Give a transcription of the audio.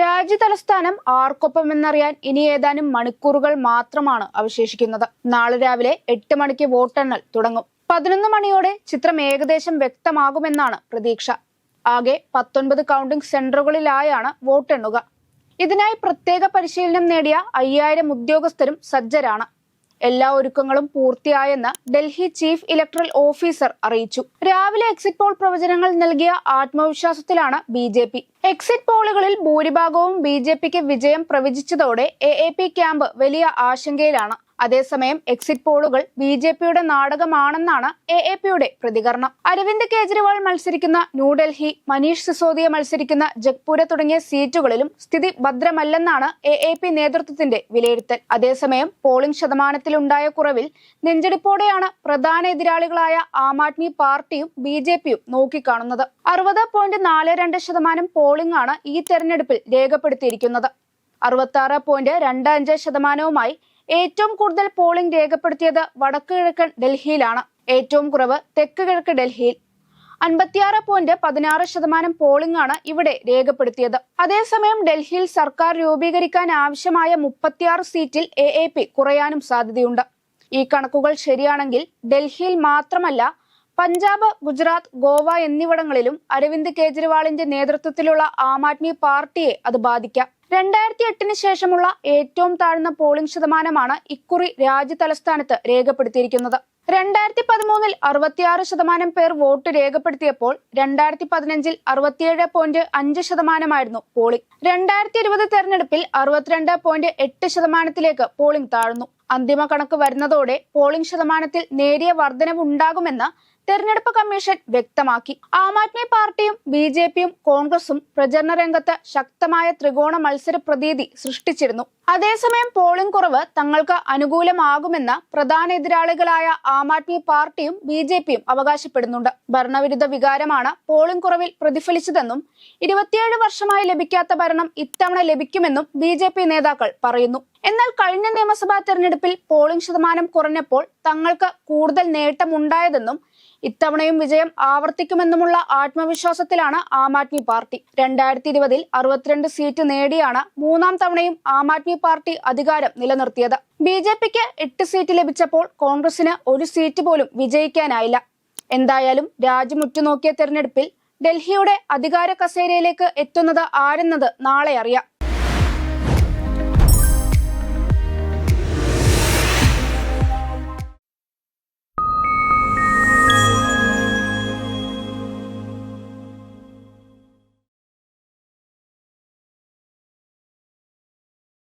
രാജ്യതലസ്ഥാനം ആർക്കൊപ്പം എന്നറിയാൻ ഇനി ഏതാനും മണിക്കൂറുകൾ മാത്രമാണ് അവശേഷിക്കുന്നത്. നാളെ രാവിലെ എട്ട് മണിക്ക് വോട്ടെണ്ണൽ തുടങ്ങും. പതിനൊന്ന് മണിയോടെ ചിത്രം ഏകദേശം വ്യക്തമാകുമെന്നാണ് പ്രതീക്ഷ. ആകെ പത്തൊൻപത് കൗണ്ടിംഗ് സെന്ററുകളിലായാണ് വോട്ടെണ്ണുക. ഇതിനായി പ്രത്യേക പരിശീലനം നേടിയ അയ്യായിരം ഉദ്യോഗസ്ഥരും സജ്ജരാണ്. എല്ലാ ഒരുക്കങ്ങളും പൂർത്തിയായെന്ന് ഡൽഹി ചീഫ് ഇലക്ട്രൽ ഓഫീസർ അറിയിച്ചു. രാവിലെ എക്സിറ്റ് പോൾ പ്രവചനങ്ങൾ നൽകിയ ആത്മവിശ്വാസത്തിലാണ് ബി ജെ പി. എക്സിറ്റ് പോളുകളിൽ ഭൂരിഭാഗവും ബി ജെ പിക്ക് വിജയം പ്രവചിച്ചതോടെ എ എ പി ക്യാമ്പ് വലിയ ആശങ്കയിലാണ്. അതേസമയം എക്സിറ്റ് പോളുകൾ ബി ജെ പിയുടെ നാടകമാണെന്നാണ് എ എ പിയുടെ പ്രതികരണം. അരവിന്ദ് കേജ്രിവാൾ മത്സരിക്കുന്ന ന്യൂഡൽഹി മനീഷ് സിസോദിയ മത്സരിക്കുന്ന ജഗ്പൂര തുടങ്ങിയ സീറ്റുകളിലും സ്ഥിതി ഭദ്രമല്ലെന്നാണ് എ എ പി നേതൃത്വത്തിന്റെ വിലയിരുത്തൽ. അതേസമയം പോളിംഗ് ശതമാനത്തിലുണ്ടായ കുറവിൽ നെഞ്ചെടുപ്പോടെയാണ് പ്രധാന എതിരാളികളായ ആം ആദ്മി പാർട്ടിയും ബി ജെ പിയും നോക്കിക്കാണുന്നത്. അറുപത് പോയിന്റ് നാല് രണ്ട് ശതമാനം പോളിംഗ് ആണ് ഈ തെരഞ്ഞെടുപ്പിൽ രേഖപ്പെടുത്തിയിരിക്കുന്നത്. അറുപത്തി ആറ് പോയിന്റ് രണ്ട് അഞ്ച് ശതമാനവുമായി ഏറ്റവും കൂടുതൽ പോളിംഗ് രേഖപ്പെടുത്തിയത് വടക്ക് കിഴക്കൻ ഡൽഹിയിലാണ്. ഏറ്റവും കുറവ് തെക്ക് കിഴക്ക് ഡൽഹിയിൽ. അൻപത്തിയാറ് പോയിന്റ് പതിനാറ് ശതമാനം പോളിംഗ് ആണ് ഇവിടെ രേഖപ്പെടുത്തിയത്. അതേസമയം ഡൽഹിയിൽ സർക്കാർ രൂപീകരിക്കാൻ ആവശ്യമായ മുപ്പത്തിയാറ് സീറ്റിൽ എ എ പി കുറയാനും സാധ്യതയുണ്ട്. ഈ കണക്കുകൾ ശരിയാണെങ്കിൽ ഡൽഹിയിൽ മാത്രമല്ല പഞ്ചാബ് ഗുജറാത്ത് ഗോവ എന്നിവിടങ്ങളിലും അരവിന്ദ് കേജ്രിവാളിന്റെ നേതൃത്വത്തിലുള്ള ആം ആദ്മി പാർട്ടിയെ അത് ബാധിക്കാം. രണ്ടായിരത്തി എട്ടിന് ശേഷമുള്ള ഏറ്റവും താഴ്ന്ന പോളിംഗ് ശതമാനമാണ് ഇക്കുറി രാജ്യ തലസ്ഥാനത്ത് രേഖപ്പെടുത്തിയിരിക്കുന്നത്. രണ്ടായിരത്തി പതിമൂന്നിൽ അറുപത്തിയാറ് ശതമാനം പേർ വോട്ട് രേഖപ്പെടുത്തിയപ്പോൾ രണ്ടായിരത്തി പതിനഞ്ചിൽ അറുപത്തിയേഴ് പോയിന്റ് അഞ്ച് ശതമാനമായിരുന്നു പോളിംഗ്. രണ്ടായിരത്തി ഇരുപത് തെരഞ്ഞെടുപ്പിൽ അറുപത്തിരണ്ട് പോയിന്റ് എട്ട് ശതമാനത്തിലേക്ക് പോളിംഗ് താഴ്ന്നു. അന്തിമ കണക്ക് വരുന്നതോടെ പോളിംഗ് ശതമാനത്തിൽ നേരിയ വർധനവുണ്ടാകുമെന്ന് തെരഞ്ഞെടുപ്പ് കമ്മീഷൻ വ്യക്തമാക്കി. ആം ആദ്മി പാർട്ടിയും ബി ജെ പിയും കോൺഗ്രസും പ്രചരണ രംഗത്ത് ശക്തമായ ത്രികോണ മത്സര പ്രതീതി സൃഷ്ടിച്ചിരുന്നു. അതേസമയം പോളിംഗ് കുറവ് തങ്ങൾക്ക് അനുകൂലമാകുമെന്ന് പ്രധാന എതിരാളികളായ ആം ആദ്മി പാർട്ടിയും ബി ജെ പിയും അവകാശപ്പെടുന്നുണ്ട്. ഭരണവിരുദ്ധ വികാരമാണ് പോളിംഗ് കുറവിൽ പ്രതിഫലിച്ചതെന്നും ഇരുപത്തിയേഴ് വർഷമായി ലഭിക്കാത്ത ഭരണം ഇത്തവണ ലഭിക്കുമെന്നും ബി നേതാക്കൾ പറയുന്നു. എന്നാൽ കഴിഞ്ഞ നിയമസഭാ തെരഞ്ഞെടുപ്പിൽ പോളിംഗ് ശതമാനം കുറഞ്ഞപ്പോൾ തങ്ങൾക്ക് കൂടുതൽ നേട്ടമുണ്ടായതെന്നും ഇത്തവണയും വിജയം ആവർത്തിക്കുമെന്നുമുള്ള ആത്മവിശ്വാസത്തിലാണ് ആം ആദ്മി പാർട്ടി. രണ്ടായിരത്തി ഇരുപതിൽ അറുപത്തിരണ്ട് സീറ്റ് നേടിയാണ് മൂന്നാം തവണയും ആം ആദ്മി പാർട്ടി അധികാരം നിലനിർത്തിയത്. ബി ജെ പിക്ക് എട്ട് സീറ്റ് ലഭിച്ചപ്പോൾ കോൺഗ്രസിന് ഒരു സീറ്റ് പോലും വിജയിക്കാനായില്ല. എന്തായാലും രാജ്യം ഉറ്റുനോക്കിയ തെരഞ്ഞെടുപ്പിൽ ഡൽഹിയുടെ അധികാര കസേരയിലേക്ക് എത്തുന്നത് ആരെന്നത് നാളെ അറിയാം.